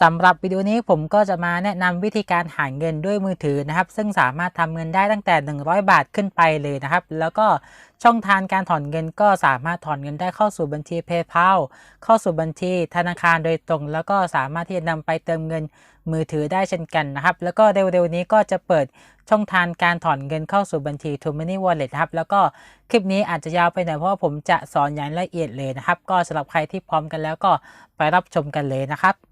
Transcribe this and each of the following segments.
สำหรับวิดีโอนี้ผมก็จะมาแนะนำวิธีการหาเงินด้วยมือถือนะครับ ซึ่งสามารถทำเงินได้ตั้งแต่ 100 บาทขึ้นไปเลยนะครับ แล้วก็ช่องทางการถอนเงินก็สามารถถอนเงินได้เข้าสู่บัญชี PayPal เข้าสู่บัญชีธนาคารโดยตรง แล้วก็สามารถที่จะนำไปเติมเงินมือถือได้เช่นกันนะครับ แล้วก็เร็วๆนี้ก็จะเปิดช่องทางการถอนเงินเข้าสู่บัญชี t o m o n e y Wallet ครับ แล้วก็คลิปนี้อาจจะยาวไปหน่อยเพราะว่าผมจะสอนอย่างละเอียดเลยนะครับ ก็สำหรับใครที่พร้อมกันแล้วก็ไปรับชมกันเลยนะครับ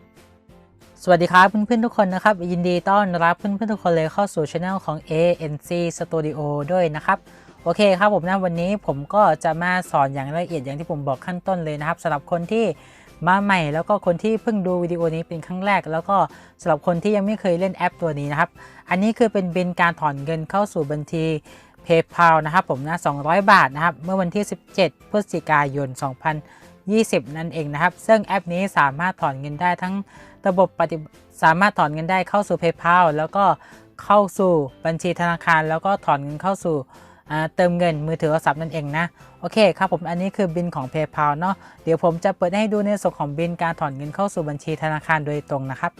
สวัสดีครับเพื่อนๆทุกคนนะครับ ยินดีต้อนรับเพื่อนๆทุกคนเลยเข้าสู่ช anel ของ ANC Studio ด้วยนะครับ โอเคครับผมนะวันนี้ผมก็จะมาสอนอย่างละเอียดอย่างที่ผมบอกขั้นต้นเลยนะครับสำหรับคนที่มาใหม่แล้วก็คนที่เพิ่งดูวิดีโอนี้เป็นครั้งแรก แล้วก็สำหรับคนที่ยังไม่เคยเล่นแอปตัวนี้นะครับ อันนี้คือเป็นบินการถอนเงินเข้าสู่บัญชี PayPal นะครับผมนะ 200 บาทนะครับ เมื่อวันที่ 17 พฤศจิกายน 2020 นั่นเองนะครับ ซึ่งแอปนี้สามารถถอนเงินได้ทั้ง ระบบปฏิสามารถถอนเงินได้เข้าสู่ PayPal แล้วก็เข้าสู่บัญชีธนาคาร แล้วก็ถอนเงินเข้าสู่เติมเงินมือถือโทรศัพท์นั่นเองนะ โอเคครับผมอันนี้คือบินของ PayPal เนาะเดี๋ยวผมจะเปิดให้ดูในส่วนของบินการถอนเงินเข้าสู่บัญชีธนาคารโดยตรงนะครับ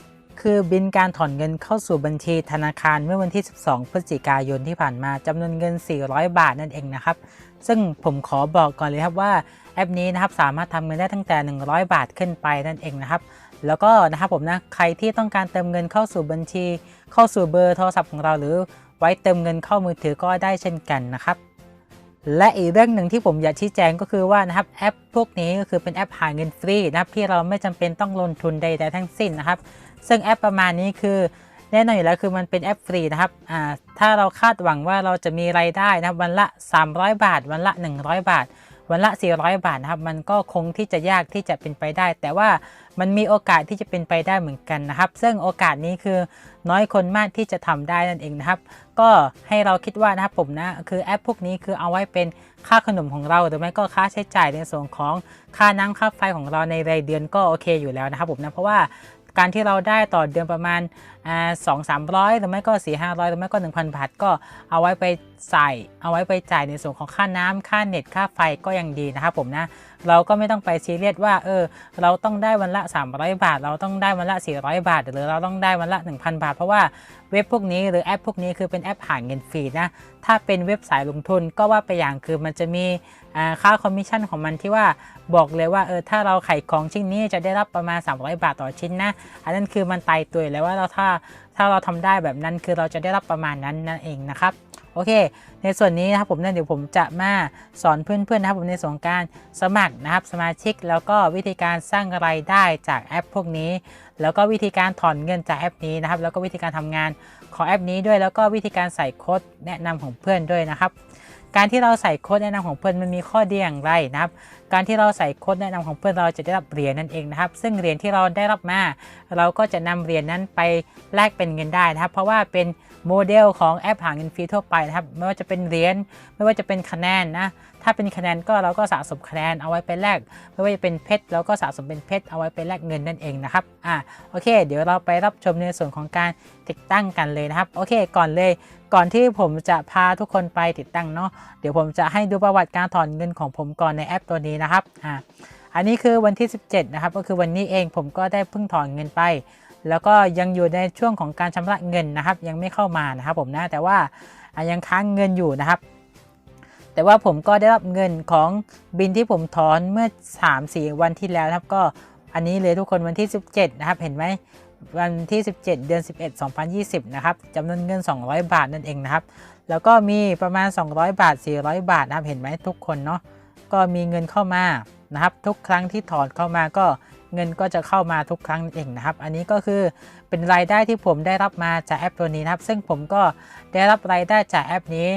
คือบินการถอนเงินเข้าสู่บัญชีธนาคารเมื่อวันที่ 12 พฤศจิกายนที่ผ่านมาจำนวนเงิน 400 บาทนั่นเองนะครับ ซึ่งผมขอบอกก่อนเลยครับว่าแอปนี้นะครับสามารถทำเงินได้ตั้งแต่ 100 บาทขึ้นไปนั่นเองนะครับ แล้วก็นะครับผมนะใครที่ต้องการเติมเงินเข้าสู่บัญชี เข้าสู่เบอร์โทรศัพท์ของเราหรือไว้เติมเงินเข้ามือถือก็ได้เช่นกันนะครับ และอีกเรื่องหนึ่งที่ผมอยากชี้แจงก็คือว่านะครับแอปพวกนี้ก็คือเป็นแอปหาเงินฟรีนะครับที่เราไม่จำเป็นต้องลงทุนใดๆทั้งสิ้นนะครับ ซึ่งแอปประมาณนี้คือแน่นอนอยู่แล้วคือมันเป็นแอปฟรีนะครับอ่าถ้าเราคาดหวังว่าเราจะมีรายได้นะครับวันละ 300 บาท วันละ 100 บาท วันละ 400 บาทนะครับ มันก็คงที่จะยากที่จะเป็นไปได้ แต่ว่ามันมีโอกาสที่จะเป็นไปได้เหมือนกันนะครับ ซึ่งโอกาสนี้คือน้อยคนมากที่จะทำได้นั่นเองนะครับ ก็ให้เราคิดว่านะครับผมนะ คือแอปพวกนี้คือเอาไว้เป็นค่าขนมของเราหรือไม่ก็ค่าใช้จ่ายในส่วนของค่าน้ำค่าไฟของเราในรายเดือนก็โอเคอยู่แล้วนะครับผมนะ เพราะว่าการที่เราได้ต่อเดือนประมาณ สองสามร้อยหรือไม่ก็สี่ห้าร้อยหรือไม่ก็หนึ่งพันบาทก็เอาไว้ไปใส่เอาไว้ไปจ่ายในส่วนของค่าน้ำค่าเน็ตค่าไฟก็ยังดีนะครับผมนะเราก็ไม่ต้องไปซีเรียสว่าเออเราต้องได้วันละ 300 บาท เราต้องได้วันละ 400 บาท หรือเราต้องได้วันละ 1,000 บาท เพราะว่าเว็บพวกนี้หรือแอปพวกนี้คือเป็นแอปหาเงินฟรีนะถ้าเป็นเว็บสายลงทุนก็ว่าไปอย่างคือมันจะมีค่าคอมมิชชั่นของมันที่ว่าบอกเลยว่าเออถ้าเราขายของชิ้นนี้จะได้รับประมาณ 300 บาทต่อชิ้นนะอันนั้นคือมันตายตัวแล้วว่าเราถ้าถ้าเราทำได้แบบนั้นคือเราจะได้รับประมาณนั้นนั่นเองนะครับโอเค ในส่วนนี้นะครับผมเนี่ยเดี๋ยวผมจะมาสอนเพื่อนๆนะครับผมในส่วนการสมัครนะครับสมาชิก แล้วก็วิธีการสร้างรายได้จากแอปพวกนี้ แล้วก็วิธีการถอนเงินจากแอปนี้นะครับ แล้วก็วิธีการทำงานของแอปนี้ด้วย แล้วก็วิธีการใส่โค้ดแนะนำของเพื่อนด้วยนะครับ การที่เราใส่โค้ดแนะนำของเพื่อนมันมีข้อดีอย่างไรนะครับ การที่เราใส่โค้ดแนะนำของเพื่อนเราจะได้รับเหรียญนั่นเองนะครับ ซึ่งเหรียญที่เราได้รับมา เราก็จะนำเหรียญนั้นไปแลกเป็นเงินได้นะครับ เพราะว่าเป็นโมเดลของแอปหาเงินฟรีทั่วไปนะครับ ไม่ว่าจะเป็นเหรียญ ไม่ว่าจะเป็นคะแนนนะ ถ้าเป็นคะแนนก็เราก็สะสมคะแนนเอาไว้ไปแลกไม่ว่าจะเป็นเพชรเราก็สะสมเป็นเพชรเอาไว้ไปแลกเงินนั่นเองนะครับอ่าโอเค เดี๋ยวเราไปรับชมในส่วนของการติดตั้งกันเลยนะครับ โอเค ก่อนเลยก่อนที่ผมจะพาทุกคนไปติดตั้งเนาะเดี๋ยวผมจะให้ดูประวัติการถอนเงินของผมก่อนในแอปตัวนี้นะครับอ่าอันนี้คือวันที่ 17 นะครับ ก็คือวันนี้เองผมก็ได้เพิ่งถอนเงินไป แล้วก็ยังอยู่ในช่วงของการชำระเงินนะครับ ยังไม่เข้ามานะครับผมนะแต่ว่ายังค้างเงินอยู่นะครับ แต่ว่าผมก็ได้รับเงินของบินที่ผมถอนเมื่อ 3-4 วันที่แล้วครับ ก็อันนี้เลยทุกคนวันที่ 17 นะครับ เห็นไหมวันที่ 17 เดือน 11 2020 นะครับจำนวนเงิน 200 บาทนั่นเองนะครับ แล้วก็มีประมาณ 200 บาท 400 บาทนะครับ เห็นไหมทุกคนเนาะ ก็มีเงินเข้ามานะครับ ทุกครั้งที่ถอนเข้ามาก็เงินก็จะเข้ามาทุกครั้งเองนะครับ อันนี้ก็คือเป็นรายได้ที่ผมได้รับมาจากแอปตัวนี้นะครับ ซึ่งผมก็ได้รับรายได้จากแอปนี้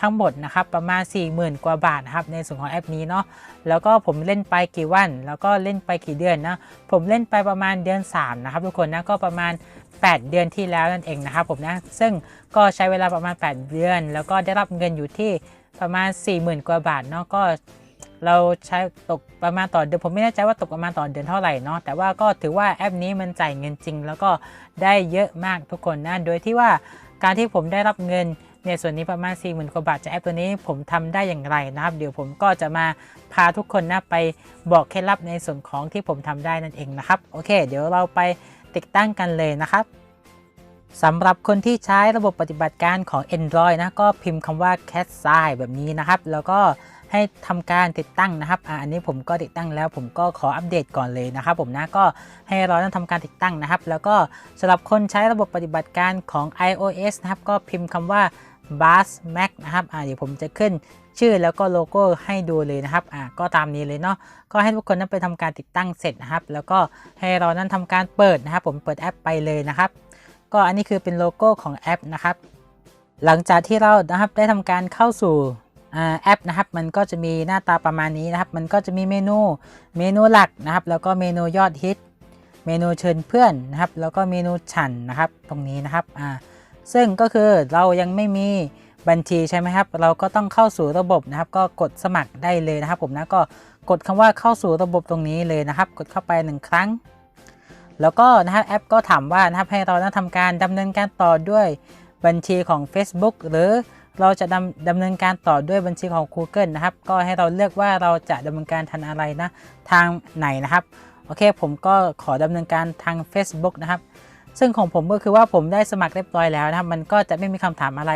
ทั้งหมดนะครับประมาณ 40,000 กว่าบาทนะครับในส่วนของแอปนี้เนาะแล้วก็ผมเล่นไปกี่วัน แล้วก็เล่นไปกี่เดือนนะผมเล่นไปประมาณเดือน 3 นะครับทุกคนนะก็ประมาณ 8 เดือนที่แล้วนั่นเองนะครับผมนะซึ่งก็ใช้เวลาประมาณ 8 เดือน แล้วก็ได้รับเงินอยู่ที่ประมาณ 40,000 กว่าบาทเนาะก็เราใช้ตกประมาณต่อเดือนผมไม่แน่ใจว่าตกประมาณต่อเดือนเท่าไหร่เนาะแต่ว่าก็ถือว่าแอปนี้มันจ่ายเงินจริง แล้วก็ได้เยอะมากทุกคนนะโดยที่ว่าการที่ผมได้รับเงิน ในส่วนนี้ประมาณ 4 0,000กว่าบาทจากแอปตัวนี้ผมทำได้อย่างไรนะครับ เดี๋ยวผมก็จะมาพาทุกคนนะไปบอกเคล็ดลับในส่วนของที่ผมทำได้นั่นเองนะครับโอเค เดี๋ยวเราไปติดตั้งกันเลยนะครับสำหรับคนที่ใช้ระบบปฏิบัติการของ Android นะก็พิมพ์คำว่า cat s i แบบนี้นะครับ แล้วก็ให้ทำการติดตั้งนะครับออันนี้ผมก็ติดตั้งแล้วผมก็ขออัปเดตก่อนเลยนะครับ ผมนะก็ให้เราต้องทำการติดตั้งนะครับ แล้วก็สำหรับคนใช้ระบบปฏิบัติการของ iOS นะครับ ก็พิมพ์คำว่า Bus Mac นะครับอ่าเดี๋ยวผมจะขึ้นชื่อแล้วก็โลโก้ให้ดูเลยนะครับอ่าก็ตามนี้เลยเนาะก็ให้ทุกคนนั้นไปทำการติดตั้งเสร็จนะครับ แล้วก็ให้เรานั้นทำการเปิดนะครับ ผมเปิดแอปไปเลยนะครับ ก็อันนี้คือเป็นโลโก้ของแอปนะครับ หลังจากที่เรานะครับได้ทำการเข้าสู่แอปนะครับ มันก็จะมีหน้าตาประมาณนี้นะครับ มันก็จะมีเมนูเมนูหลักนะครับ แล้วก็เมนูยอดฮิต เมนูเชิญเพื่อนนะครับ แล้วก็เมนูฉันนะครับ ตรงนี้นะครับอ่า ซึ่งก็คือเรายังไม่มีบัญชีใช่ไหมครับ เราก็ต้องเข้าสู่ระบบนะครับ ก็กดสมัครได้เลยนะครับ ผมนะก็กดคำว่าเข้าสู่ระบบตรงนี้เลยนะครับ กดเข้าไปหนึ่งครั้ง แล้วก็นะครับแอปก็ถามว่านะครับให้เราทำการดำเนินการต่อด้วยบัญชีของ Facebook หรือเราจะดำดำเนินการต่อด้วยบัญชีของ Google นะครับ ก็ให้เราเลือกว่าเราจะดำเนินการทันอะไรนะ ทางไหนนะครับ โอเค ผมก็ขอดำเนินการทาง Facebook นะครับ ซึ่งของผมก็คือว่าผมได้สมัครเรียบร้อยแล้วนะครับ มันก็จะไม่มีคำถามอะไร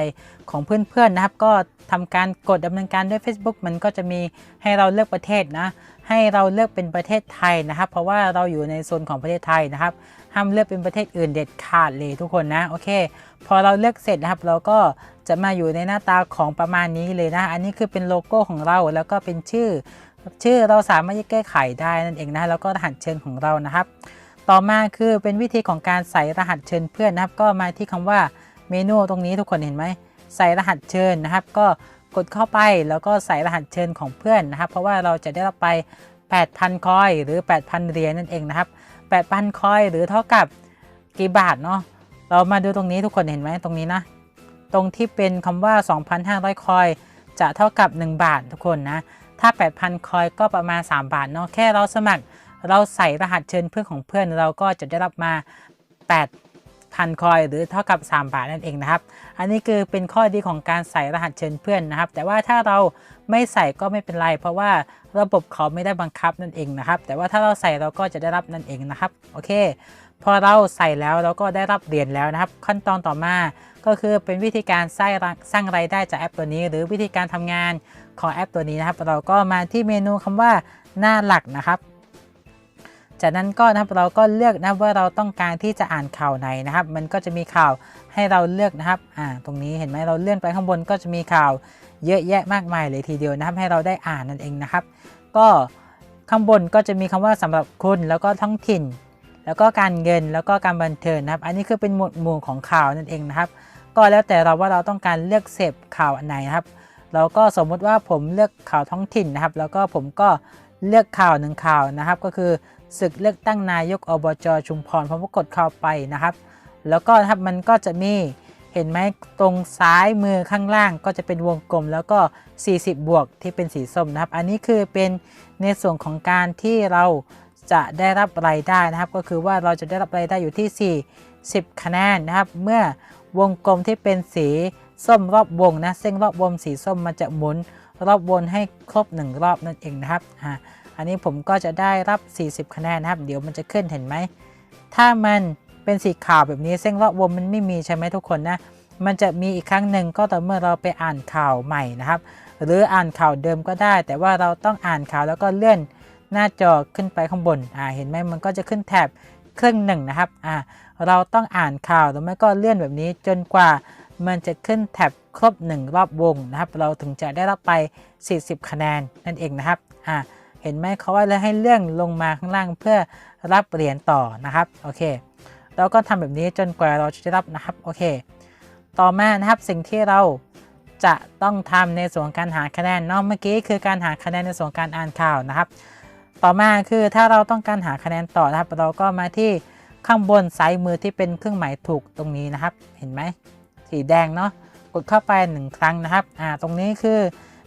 ของเพื่อนๆนะครับ ก็ทำการกดดำเนินการด้วย Facebook มันก็จะมีให้เราเลือกประเทศนะ ให้เราเลือกเป็นประเทศไทยนะครับ เพราะว่าเราอยู่ในโซนของประเทศไทยนะครับ ห้ามเลือกเป็นประเทศอื่นเด็ดขาดเลยทุกคนนะ โอเค พอเราเลือกเสร็จนะครับ เราก็จะมาอยู่ในหน้าตาของประมาณนี้เลยนะ อันนี้คือเป็นโลโก้ของเรา แล้วก็เป็นชื่อ ชื่อเราสามารถแก้ไขได้นั่นเองนะ แล้วก็รหัสเชิญของเรานะครับ ต่อมาคือเป็นวิธีของการใส่รหัสเชิญเพื่อนนะครับ ก็มาที่คำว่าเมนูตรงนี้ทุกคนเห็นไหมใส่รหัสเชิญนะครับ ก็กดเข้าไปแล้วก็ใส่รหัสเชิญของเพื่อนนะครับ เพราะว่าเราจะได้รับไป 8,000 คอยหรือ 8,000เหรียญนั่นเองนะครับ 8,000 คอยหรือเท่ากับกี่บาทเนาะเรามาดูตรงนี้ทุกคนเห็นไหมตรงนี้นะ ตรงที่เป็นคำว่า 2,500 คอย จะเท่ากับ 1 บาททุกคนนะถ้า 8,000 คอยก็ประมาณ 3 บาทเนาะแค่เราสมัคร เราใส่รหัสเชิญเพื่อนของเพื่อนเราก็จะได้รับมา 8,000 คอยหรือเท่ากับ 3 บาทนั่นเองนะครับ อันนี้คือเป็นข้อดีของการใส่รหัสเชิญเพื่อนนะครับ แต่ว่าถ้าเราไม่ใส่ก็ไม่เป็นไร เพราะว่าระบบเขาไม่ได้บังคับนั่นเองนะครับ แต่ว่าถ้าเราใส่เราก็จะได้รับนั่นเองนะครับ โอเค พอเราใส่แล้วเราก็ได้รับเหรียญแล้วนะครับ ขั้นตอนต่อมาก็คือเป็นวิธีการสร้างสร้างรายได้จากแอปตัวนี้ หรือวิธีการทำงานของแอปตัวนี้นะครับ เราก็มาที่เมนูคำว่าหน้าหลักนะครับ จากนั้นก็นะครับเราก็เลือกนะว่าเราต้องการที่จะอ่านข่าวไหนนะครับ มันก็จะมีข่าวให้เราเลือกนะครับอ่าตรงนี้เห็นไหมเราเลื่อนไปข้างบนก็จะมีข่าวเยอะแยะมากมายเลยทีเดียวนะครับให้เราได้อ่านนั่นเองนะครับ ก็ข้างบนก็จะมีคำว่าสำหรับคุณแล้วก็ท้องถิ่น แล้วก็การเงินแล้วก็การบันเทิงนะครับ อันนี้คือเป็นหมวดหมู่ของข่าวนั่นเองนะครับ ก็แล้วแต่เราว่าเราต้องการเลือกเสพข่าวอันไหนนะครับ เราก็สมมุติว่าผมเลือกข่าวท้องถิ่นนะครับ แล้วก็ผมก็เลือกข่าวหนึ่งข่าวนะครับ ก็คือ ศึกเลือกตั้งนายกอบจชุมพรผมกดเข้าไปนะครับ แล้วก็นะครับมันก็จะมีเห็นไหมตรงซ้ายมือข้างล่างก็จะเป็นวงกลม แล้วก็ 40 บวกที่เป็นสีส้มนะครับ อันนี้คือเป็นในส่วนของการที่เราจะได้รับรายได้นะครับ ก็คือว่าเราจะได้รับรายได้อยู่ที่ 40 คะแนนนะครับ เมื่อวงกลมที่เป็นสีส้มรอบวงนะเส้นรอบวงสีส้มมันจะหมุนรอบวนให้ครบ 1 รอบนั่นเองนะครับ อันนี้ผมก็จะได้รับ 40 คะแนนนะครับ เดี๋ยวมันจะขึ้นเห็นไหม ถ้ามันเป็นสีขาวแบบนี้เส้นรอบวงมันไม่มีใช่ไหมทุกคนนะ มันจะมีอีกครั้งหนึ่งก็ต่อเมื่อเราไปอ่านข่าวใหม่นะครับ หรืออ่านข่าวเดิมก็ได้ แต่ว่าเราต้องอ่านข่าวแล้วก็เลื่อนหน้าจอขึ้นไปข้างบน อ่า เห็นไหมมันก็จะขึ้นแถบครึ่งหนึ่งนะครับ อ่า เราต้องอ่านข่าวหรือไม่ก็เลื่อนแบบนี้จนกว่ามันจะขึ้นแถบครบ 1 รอบวงนะครับ เราถึงจะได้รับไป 40 คะแนนนั่นเองนะครับ อ่า เห็นไหมเขาว่าเลยให้เลื่อนลงมาข้างล่างเพื่อรับเหรียญต่อนะครับโอเคเราก็ทำแบบนี้จนกว่าเราจะได้รับนะครับโอเค ต่อมานะครับสิ่งที่เราจะต้องทำในส่วนการหาคะแนนเนาะเมื่อกี้คือการหาคะแนนในส่วนการอ่านข่าวนะครับ ต่อมาคือถ้าเราต้องการหาคะแนนต่อนะครับ เราก็มาที่ข้างบนซ้ายมือที่เป็นเครื่องหมายถูกตรงนี้นะครับ เห็นไหมสีแดงเนาะกดเข้าไปหนึ่งครั้งนะครับอ่าตรงนี้คือ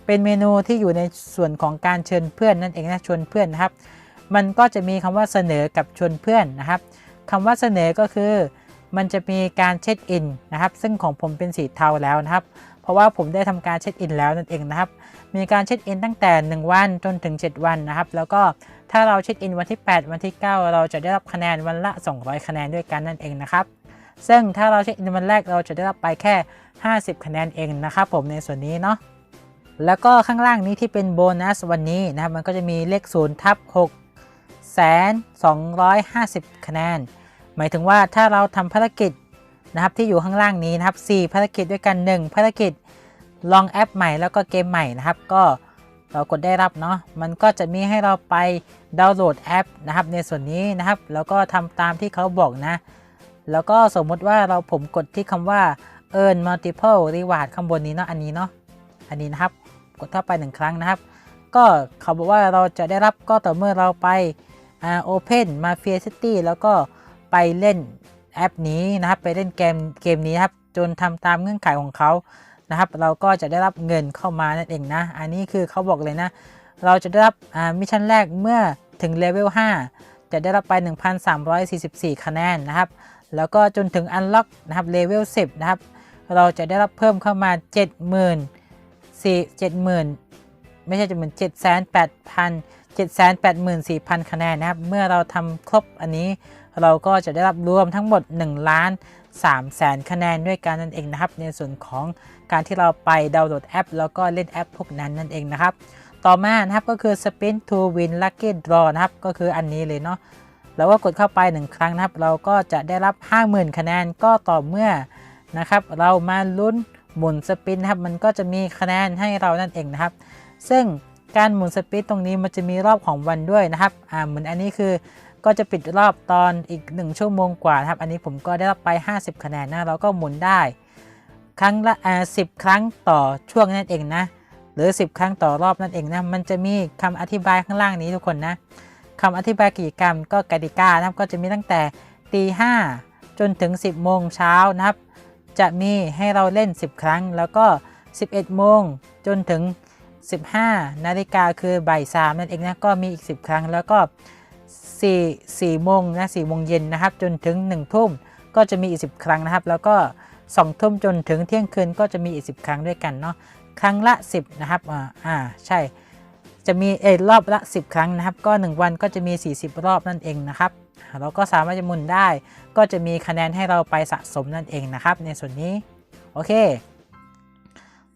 เป็นเมนูที่อยู่ในส่วนของการเชิญเพื่อนนั่นเองนะชวนเพื่อนนะครับ มันก็จะมีคำว่าเสนอกับชวนเพื่อนนะครับคำว่าเสนอก็คือ มันจะมีการเช็คอินนะครับ ซึ่งของผมเป็นสีเทาแล้วนะครับ เพราะว่าผมได้ทำการเช็คอินแล้วนั่นเองนะครับ มีการเช็คอินตั้งแต่ 1 วันจนถึง 7 วันนะครับ แล้วก็ถ้าเราเช็คอินวันที่ 8 วันที่ 9 เราจะได้รับคะแนนวันละ 200 คะแนนด้วยกันนั่นเองนะครับซึ่งถ้าเราเช็คอินวันแรกเราจะได้รับไปแค่ 50 คะแนนเองนะครับผมในส่วนนี้เนาะ แล้วก็ข้างล่างนี้ที่เป็นโบนัสวันนี้นะครับมันก็จะมีเลข0ทับ6แสน250คะแนน หมายถึงว่าถ้าเราทำภารกิจนะครับที่อยู่ข้างล่างนี้นะครับ4ภารกิจด้วยกัน 1 ภารกิจลองแอปใหม่แล้วก็เกมใหม่นะครับ ก็เรากดได้รับเนาะมันก็จะมีให้เราไปดาวน์โหลดแอปนะครับ ในส่วนนี้นะครับ แล้วก็ทำตามที่เขาบอกนะ แล้วก็สมมุติว่าเราผมกดที่คำว่า earn multiple reward ข้างบนนี้เนาะอันนี้เนาะอันนี้นะครับ กดเข้าไปหนึ่งครั้งนะครับ ก็เขาบอกว่าเราจะได้รับก็ต่อเมื่อเราไปอ่า open mafia city แล้วก็ไปเล่นแอปนี้นะครับ ไปเล่นเกมเกมนี้นครับ จนทำตามเงื่อนไขของเขานะครับ เราก็จะได้รับเงินเข้ามานั่นเองนะ อันนี้คือเขาบอกเลยนะ เราจะได้รับอ่ามิชชั่นแรกเมื่อถึงเลเวล5จะได้รับไป 1,344 คะแนนนะครับ แล้วก็จนถึงอันล็อกนะครับเลเวล10 นะครับ เราจะได้รับเพิ่มเข้ามา 70,000 4 70,000ไม่ใช่เจำนวน78,000 784,000คะแนนนะครับ เมื่อเราทำครบอันนี้เราก็จะได้รับรวมทั้งหมด1ล้าน3แสนคะแนนด้วยกันนั่นเองนะครับ ในส่วนของการที่เราไปดาวน์โหลดแอป แล้วก็เล่นแอปพวกนั้นนั่นเองนะครับ ต่อมานะครับก็คือ Spin to Win Lucky Draw นะครับ ก็คืออันนี้เลยเนาะเราก็กดเข้าไป 1 ครั้งนะครับ เราก็จะได้รับ 50,000 คะแนนก็ต่อเมื่อนะครับ เรามาลุ้น หมุนสปินนะครับมันก็จะมีคะแนนให้เรานั่นเองนะครับ ซึ่งการหมุนสปินตรงนี้มันจะมีรอบของวันด้วยนะครับอ่าเหมือนอันนี้คือก็จะปิดรอบตอนอีก 1 ชั่วโมงกว่านะครับ อันนี้ผมก็ได้รับไป 50 คะแนนนะเราก็หมุนได้ ครั้งละอ่าสิครั้งต่อช่วงนั่นเองนะหรือ 10 ครั้งต่อรอบนั่นเองนะมันจะมีคำอธิบายข้างล่างนี้ทุกคนนะคำอธิบายกิจกรรมก็กติกานะครับก็จะมีตั้งแต่ตีห้าจนถึง 10 โมงเช้านะครับ จะมีให้เราเล่น 10 ครั้ง แล้วก็ 11 โมงจนถึง 15 นาฬิกาคือบ่ายสามนั่นเองนะก็มีอีก 10 ครั้ง แล้วก็ 4 4โมงนะ4โมงเย็นนะครับ จนถึง 1 ทุ่มก็จะมีอีก 10 ครั้งนะครับ แล้วก็2ทุ่มจนถึงเที่ยงคืนก็จะมีอีก 10 ครั้งด้วยกันเนาะครั้งละ 10 นะครับอ่าอ่าใช่ จะมีเออรอบละ 10 ครั้งนะครับ ก็ 1 วันก็จะมี 40 รอบนั่นเองนะครับ เราก็สามารถจะหมุนได้ ก็จะมีคะแนนให้เราไปสะสมนั่นเองนะครับ ในส่วนนี้โอเค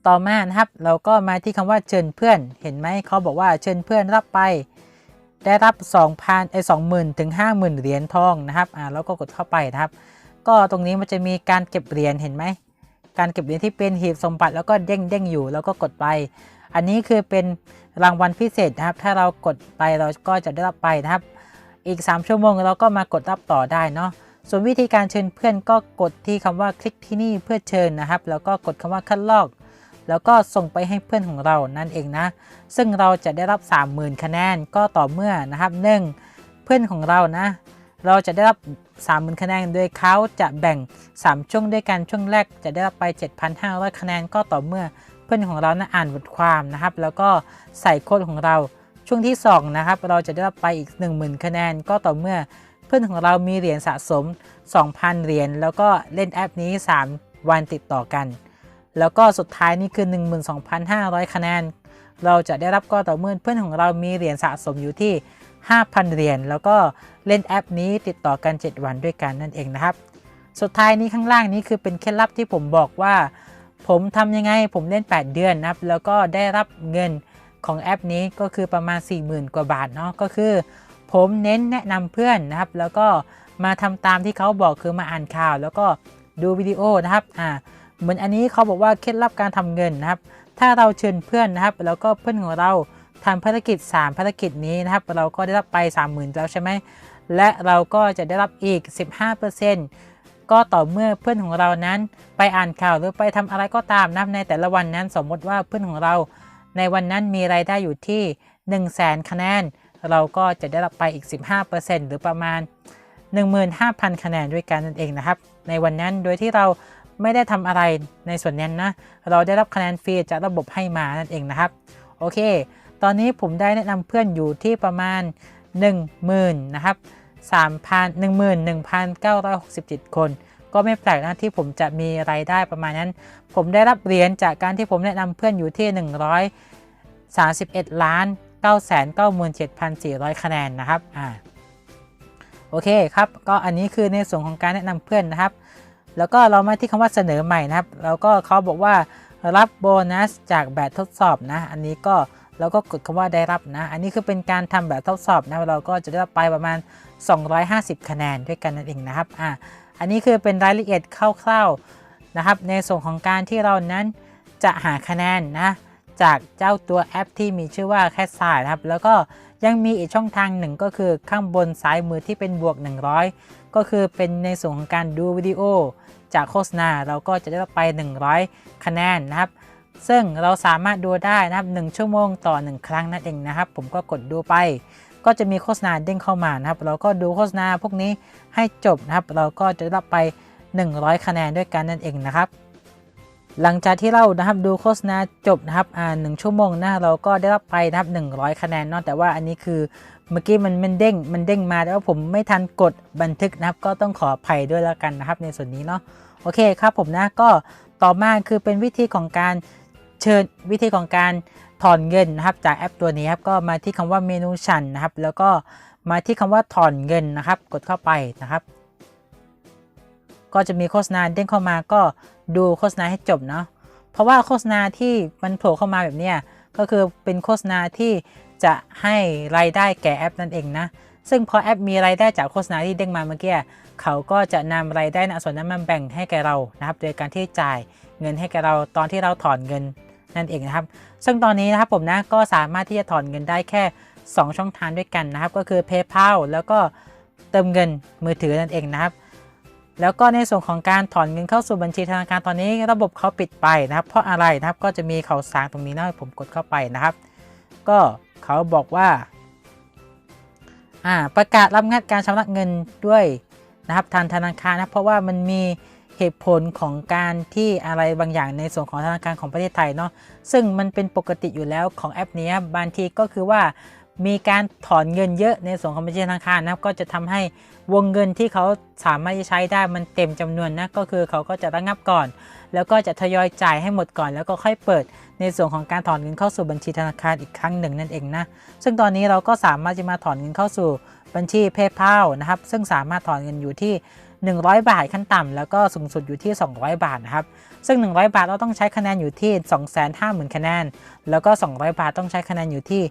ต่อมานะครับเราก็มาที่คำว่าเชิญเพื่อนเห็นไหมเขาบอกว่าเชิญเพื่อนรับไป ได้รับ 2,000ไอ้20,000ถึง50,000เหรียญทองนะครับอ่าแล้วก็กดเข้าไปนะครับ ก็ตรงนี้มันจะมีการเก็บเหรียญเห็นไหมการเก็บเหรียญที่เป็นหีบสมบัติแล้วก็เด้งเด้งอยู่แล้วก็กดไป อันนี้คือเป็นรางวัลพิเศษนะครับ ถ้าเรากดไปเราก็จะได้รับไปนะครับ อีก 3 ชั่วโมงเราก็มากดรับต่อได้เนาะส่วนวิธีการเชิญเพื่อนก็กดที่คำว่าคลิกที่นี่เพื่อเชิญนะครับ แล้วก็กดคำว่าคัดลอก แล้วก็ส่งไปให้เพื่อนของเรานั่นเองนะ ซึ่งเราจะได้รับ 30,000 คะแนนก็ต่อเมื่อนะครับหนึ่งเพื่อนของเรานะ เราจะได้รับ 30,000 คะแนนโดยเขาจะแบ่ง 3 ช่วงด้วยกันช่วงแรกจะได้รับไป 7,500 คะแนนก็ต่อเมื่อเพื่อนของเรานะอ่านบทความนะครับ แล้วก็ใส่โค้ดของเรา ช่วงที่ 2 นะครับ เราจะได้รับไปอีก 10,000 คะแนน ก็ต่อเมื่อเพื่อนของเรามีเหรียญสะสม 2,000 เหรียญแล้วก็เล่นแอปนี้ 3 วันติดต่อกัน แล้วก็สุดท้ายนี่คือ 12,500 คะแนน เราจะได้รับก็ต่อเมื่อเพื่อนของเรามีเหรียญสะสมอยู่ที่ 5,000 เหรียญแล้วก็เล่นแอปนี้ติดต่อกัน 7 วันด้วยกันนั่นเองนะครับ สุดท้ายนี้ข้างล่างนี้คือเป็นเคล็ดลับที่ผมบอกว่า ผมทำยังไงผมเล่น 8 เดือนนะครับ แล้วก็ได้รับเงิน ของแอปนี้ก็คือประมาณ 40,000 กว่าบาทเนาะก็คือ ผมเน้นแนะนำเพื่อนนะครับ แล้วก็มาทำตามที่เขาบอกคือมาอ่านข่าว แล้วก็ดูวิดีโอนะครับอ่าเหมือนอันนี้เขาบอกว่าเคล็ดลับการทำเงินนะครับ ถ้าเราเชิญเพื่อนนะครับ แล้วก็เพื่อนของเราทำภารกิจ 3 ภารกิจนี้นะครับ เราก็ได้รับไป 30,000 แล้วใช่ไหมและเราก็จะได้รับอีก 15%ก็ต่อเมื่อเพื่อนของเรานั้น ไปอ่านข่าวหรือไปทำอะไรก็ตามนะในแต่ละวันนั้นสมมติว่าเพื่อนของเรา ในวันนั้นมีรายได้อยู่ที่ 1 0 0 0 0แสนคะแนน เราก็จะได้รับไปอีก 15%หรือประมาณ 15,000 คะแนนด้วยกันนั่นเองนะครับ ในวันนั้นโดยที่เราไม่ได้ทำอะไรในส่วนนั้นนะ เราได้รับคะแนนฟรีจากระบบให้มานั่นเองนะครับ โอเค ตอนนี้ผมได้แนะนำเพื่อนอยู่ที่ประมาณ 10,000 นะครับ3,000 11,967 คน ก็ไม่แปลกนะที่ผมจะมีรายได้ประมาณนั้น ผมได้รับเหรียญจากการที่ผมแนะนำเพื่อนอยู่ที่ 131 ล้าน 997,400 คะแนนนะครับอ่าโอเคครับ ก็อันนี้คือในส่วนของการแนะนำเพื่อนนะครับ แล้วก็เรามาที่คำว่าเสนอใหม่นะครับ แล้วก็เขาบอกว่ารับโบนัสจากแบบทดสอบนะ อันนี้ก็เราก็กดคำว่าได้รับนะ อันนี้คือเป็นการทำแบบทดสอบนะ เราก็จะได้รับไปประมาณ 250 คะแนนด้วยกันนั่นเองนะครับ อ่า อันนี้คือเป็นรายละเอียดคร่าวๆนะครับ ในส่วนของการที่เรานั้นจะหาคะแนนนะจากเจ้าตัวแอปที่มีชื่อว่าแคสไซนะครับ แล้วก็ยังมีอีกช่องทางหนึ่งก็คือข้างบนซ้ายมือที่เป็นบวก 100 ก็คือเป็นในส่วนของการดูวิดีโอ จากโฆษณาเราก็จะได้ไป 100 คะแนนนะครับ ซึ่งเราสามารถดูได้นะครับ 1 ชั่วโมงต่อ 1 ครั้งนั่นเองนะครับ ผมก็กดดูไป ก็จะมีโฆษณาเด้งเข้ามานะครับ เราก็ดูโฆษณาพวกนี้ให้จบนะครับ เราก็จะรับไป 100 คะแนนด้วยกันนั่นเองนะครับ หลังจากที่เรานะครับดูโฆษณาจบนะครับอ่าหนึ่งชั่วโมงนะเราก็ได้รับไปนะครับ 100 คะแนนเนาะแต่ว่าอันนี้คือเมื่อกี้มันมันเด้งมันเด้งมาแต่ว่าผมไม่ทันกดบันทึกนะครับ ก็ต้องขออภัยด้วยแล้วกันนะครับ ในส่วนนี้เนาะโอเคครับผมนะก็ต่อมาคือเป็นวิธีของการเชิญวิธีของการ อนเงินนะครับจากแอปตัวนี้ครับก็มาที่คำว่าเมนูชันนะครับ แล้วก็มาที่คำว่าถอนเงินนะครับ กดเข้าไปนะครับ ก็จะมีโฆษณาเด้งเข้ามาก็ดูโฆษณาให้จบเนาะเพราะว่าโฆษณาที่มันโผล่เข้ามาแบบเนี้ยก็คือเป็นโฆษณาที่จะให้รายได้แก่แอปนั่นเองนะซึ่งพอแอปมีรายได้จากโฆษณาที่เด้งมาเมื่อกี้เขาก็จะนำรายได้ในส่วนนั้นมาแบ่งให้แก่เรานะครับ โดยการที่จ่ายเงินให้แก่เราตอนที่เราถอนเงิน นั่นเองนะครับ ซึ่งตอนนี้นะครับผมนะก็สามารถที่จะถอนเงินได้แค่ 2 ช่องทางด้วยกันนะครับ ก็คือ PayPal แล้วก็เติมเงินมือถือนั่นเองนะครับ แล้วก็ในส่วนของการถอนเงินเข้าสู่บัญชีธนาคารตอนนี้ระบบเขาปิดไปนะครับ เพราะอะไรนะครับก็จะมีข่าวสารตรงนี้นะผมกดเข้าไปนะครับ ก็เขาบอกว่าประกาศรับงัดการชำระเงินด้วยนะครับทางธนาคารนะเพราะว่ามันมี เหตุผลของการที่อะไรบางอย่างในส่วนของธนาคารของประเทศไทยเนาะซึ่งมันเป็นปกติอยู่แล้วของแอปนี้บางทีก็คือว่ามีการถอนเงินเยอะในส่วนของบัญชีธนาคารนะครับก็จะทำให้วงเงินที่เขาสามารถจะใช้ได้มันเต็มจำนวนนะก็คือเขาก็จะระงับก่อน แล้วก็จะทยอยจ่ายให้หมดก่อน แล้วก็ค่อยเปิดในส่วนของการถอนเงินเข้าสู่บัญชีธนาคารอีกครั้งหนึ่งนั่นเองนะซึ่งตอนนี้เราก็สามารถจะมาถอนเงินเข้าสู่บัญชี PayPal นะครับซึ่งสามารถถอนเงินอยู่ที่ 100 บาทขั้นต่ำแล้วก็สูงสุดอยู่ที่ 200 บาทนะครับ ซึ่ง 100 บาทเราต้องใช้คะแนนอยู่ที่ 250,000 คะแนน แล้วก็ 200 บาทต้องใช้คะแนนอยู่ที่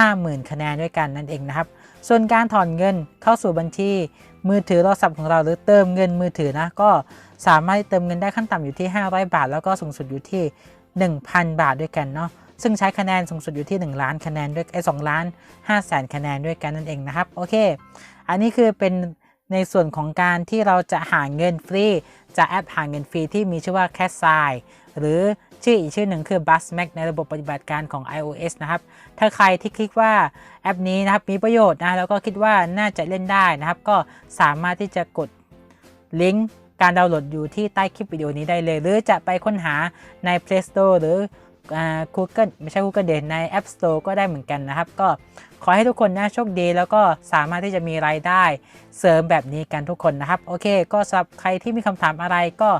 50,000 คะแนนด้วยกันนั่นเองนะครับ ส่วนการถอนเงินเข้าสู่บัญชี มือถือโทรศัพท์ของเราหรือเติมเงินมือถือนะก็สามารถเติมเงินได้ขั้นต่ำอยู่ที่ 500 บาท แล้วก็สูงสุดอยู่ที่ 1,000 บาทด้วยกันเนาะซึ่งใช้คะแนนสูงสุดอยู่ที่ 1 ล้านคะแนนด้วยไอ้สล้าน5แสนคะแนนด้วยกันนั่นเองนะครับ โอเค อันนี้คือเป็น ในส่วนของการที่เราจะหาเงินฟรีจากแอปหาเงินฟรีที่มีชื่อว่า c a t s i หรือชื่ออีกชื่อหนึ่งคือ b u s m a c ในระบบปฏิบัติการของ iOS นะครับ ถ้าใครที่คิดว่าแอปนี้นะครับมีประโยชน์นะแล้วก็คิดว่าน่าจะเล่นได้นะครับ ก็สามารถที่จะกดลิงก์การดาวน์โหลดอยู่ที่ใต้คลิปวิดีโอนี้ได้เลย หรือจะไปค้นหาใน Play Store หรือ Google ไม่ใช่ Google เดนใน App Store ก็ได้เหมือนกันนะครับ ก็ขอให้ทุกคนนะโชคดี แล้วก็สามารถที่จะมีรายได้เสริมแบบนี้กันทุกคนนะครับ โอเค ก็สำหรับใครที่มีคำถามอะไรก็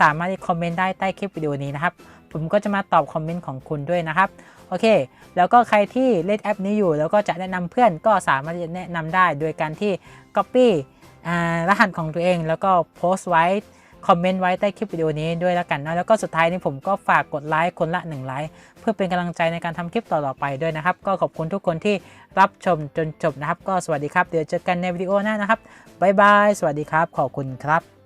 สามารถที่คอมเมนต์ได้ใต้คลิปวิดีโอนี้นะครับ ผมก็จะมาตอบคอมเมนต์ของคุณด้วยนะครับ โอเค แล้วก็ใครที่เล่นแอปนี้อยู่ แล้วก็จะแนะนำเพื่อนก็สามารถจะแนะนำได้ โดยการที่ Copy รหัสของตัวเองแล้วก็โพสต์ไว้ คอมเมนต์ไว้ใต้คลิปวิดีโอนี้ด้วยแล้วกันนะแล้วก็สุดท้ายนี้ผมก็ฝากกดไลค์คนละ1ไลค์เพื่อเป็นกำลังใจในการทำคลิปต่อๆไปด้วยนะครับ ก็ขอบคุณทุกคนที่รับชมจนจบนะครับ ก็สวัสดีครับเดี๋ยวเจอกันในวิดีโอหน้านะครับบ๊ายบายสวัสดีครับ ขอบคุณครับ